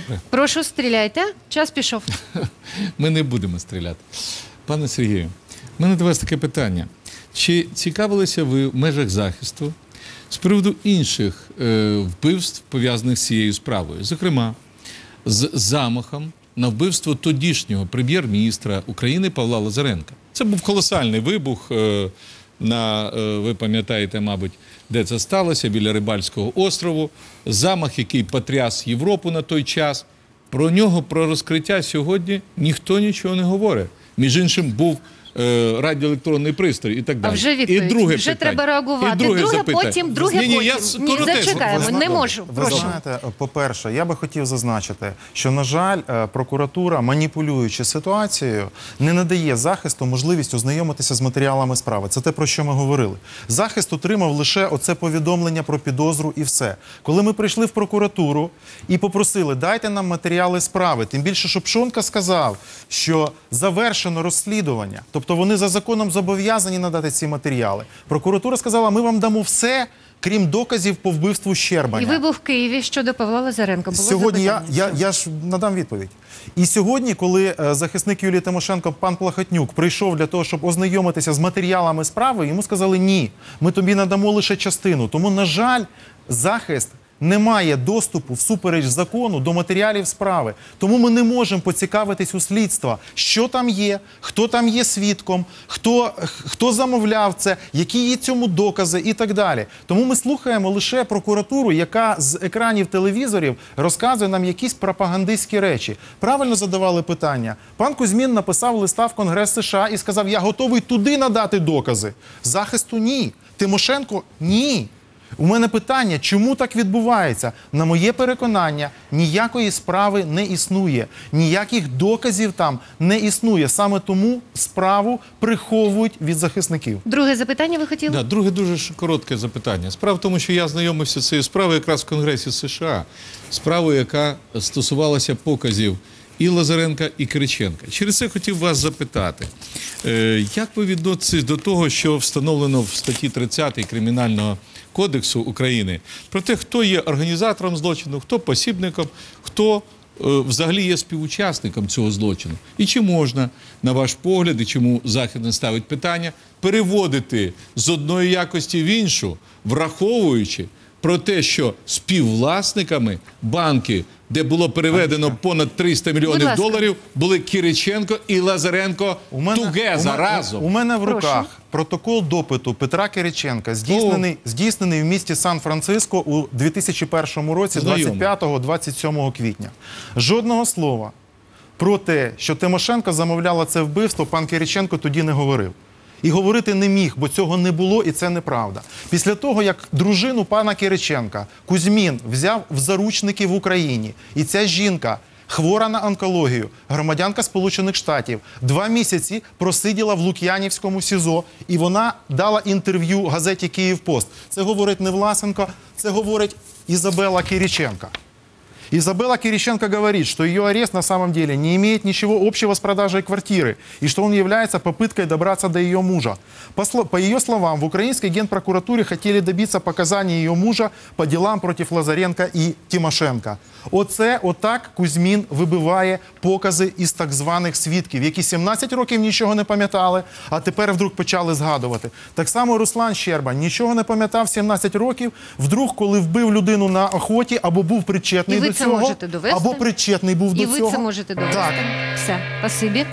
Добре. Прошу, стріляйте. Час пішов. Ми не будемо стріляти. Пане Сергію, в мене до вас таке питання. Чи цікавилися ви в межах захисту з приводу інших е, вбивств, пов'язаних з цією справою? Зокрема, з замахом на вбивство тодішнього прем'єр-міністра України Павла Лазаренка. Це був колосальний вибух. Е, на, е, ви пам'ятаєте, мабуть, де це сталося, біля Рибальського острову. Замах, який потряс Європу на той час. Про нього, про розкриття сьогодні ніхто нічого не говорить. Між іншим, був радіоелектронний пристрій і так далі. вже відповідь. І друге Вже питання. треба реагувати. І друге, Друге запитання. потім, друге ні, ні, Я потім. с- Ні, коротесенько. зачекаємо. Не можу. Ви Прошу. знаєте, по-перше, я би хотів зазначити, що, на жаль, е, прокуратура, маніпулюючи ситуацією, не надає захисту можливість ознайомитися з матеріалами справи. Це те, про що ми говорили. Захист отримав лише оце повідомлення про підозру і все. Коли ми прийшли в прокуратуру і попросили, дайте нам матеріали справи, тим більше, що Пшонка сказав, що завершено розслідування, тобто вони за законом зобов'язані надати ці матеріали. Прокуратура сказала, ми вам дамо все. Крім доказів по вбивству Щербаня. І вибух в Києві щодо Павла Лазаренка. Було Сьогодні я, я, я ж надам відповідь. І сьогодні, коли е, захисник Юлії Тимошенко, пан Плахотнюк, прийшов для того, щоб ознайомитися з матеріалами справи, йому сказали ні, ми тобі надамо лише частину. Тому, на жаль, захист. Не має доступу всупереч закону до матеріалів справи. Тому ми не можемо поцікавитись у слідства, що там є, хто там є свідком, хто, хто замовляв це, які є цьому докази і так далі. Тому ми слухаємо лише прокуратуру, яка з екранів телевізорів розказує нам якісь пропагандистські речі. Правильно задавали питання. Пан Кузьмін написав листа в Конгрес США і сказав: Я готовий туди надати докази. Захисту ні. Тимошенко ні. У мене питання, чому так відбувається? На моє переконання, ніякої справи не існує, ніяких доказів там не існує. Саме тому справу приховують від захисників. Друге запитання ви хотіли? Да, друге дуже коротке запитання. Справа в тому, що я знайомився з цією справою якраз в Конгресі США. Справою, яка стосувалася показів і Лазаренка, і Кириченка. Через це хотів вас запитати, е, як ви відноситесь до того, що встановлено в статті 30 Кримінального кодексу України про те, хто є організатором злочину, хто посібником, хто е, взагалі є співучасником цього злочину. І чи можна, на ваш погляд, і чому Захід не ставить питання, переводити з одної якості в іншу, враховуючи про те, що співвласниками банки, де було переведено понад 300 мільйонів ласка. доларів, були Кириченко і Лазаренко тугеза у, мене- разом. У мене в Прошу. руках протокол допиту Петра Кириченка, здійснений, здійснений в місті Сан-Франциско у 2001 році, Знайомо. 25-27 квітня. Жодного слова про те, що Тимошенко замовляла це вбивство, пан Кириченко тоді не говорив. І говорити не міг, бо цього не було, і це неправда. Після того, як дружину пана Кириченка Кузьмін взяв в заручники в Україні, і ця жінка. Хвора на онкологію, громадянка Сполучених Штатів, два місяці просиділа в Лук'янівському СІЗО, і вона дала інтерв'ю газеті Київпост. Це говорить не Власенко, це говорить Ізабела Кириченка. Изабелла Кириченко говорит, что ее арест на самом деле не имеет ничего общего с продажей квартиры и что он является попыткой добраться до ее мужа. По, по ее словам, в украинской генпрокуратуре хотели добиться показаний ее мужа по делам против Лазаренко и Тимошенко. Оце отак Кузьмін вибиває покази із так званих свідків, які 17 років нічого не пам'ятали, а тепер вдруг почали згадувати. Так само Руслан Щерба нічого не пам'ятав 17 років. Вдруг, коли вбив людину на охоті або був причетний до це цього, можете довести? або причетний був І до ви цього. це можете довести. Так. Все, спасибі.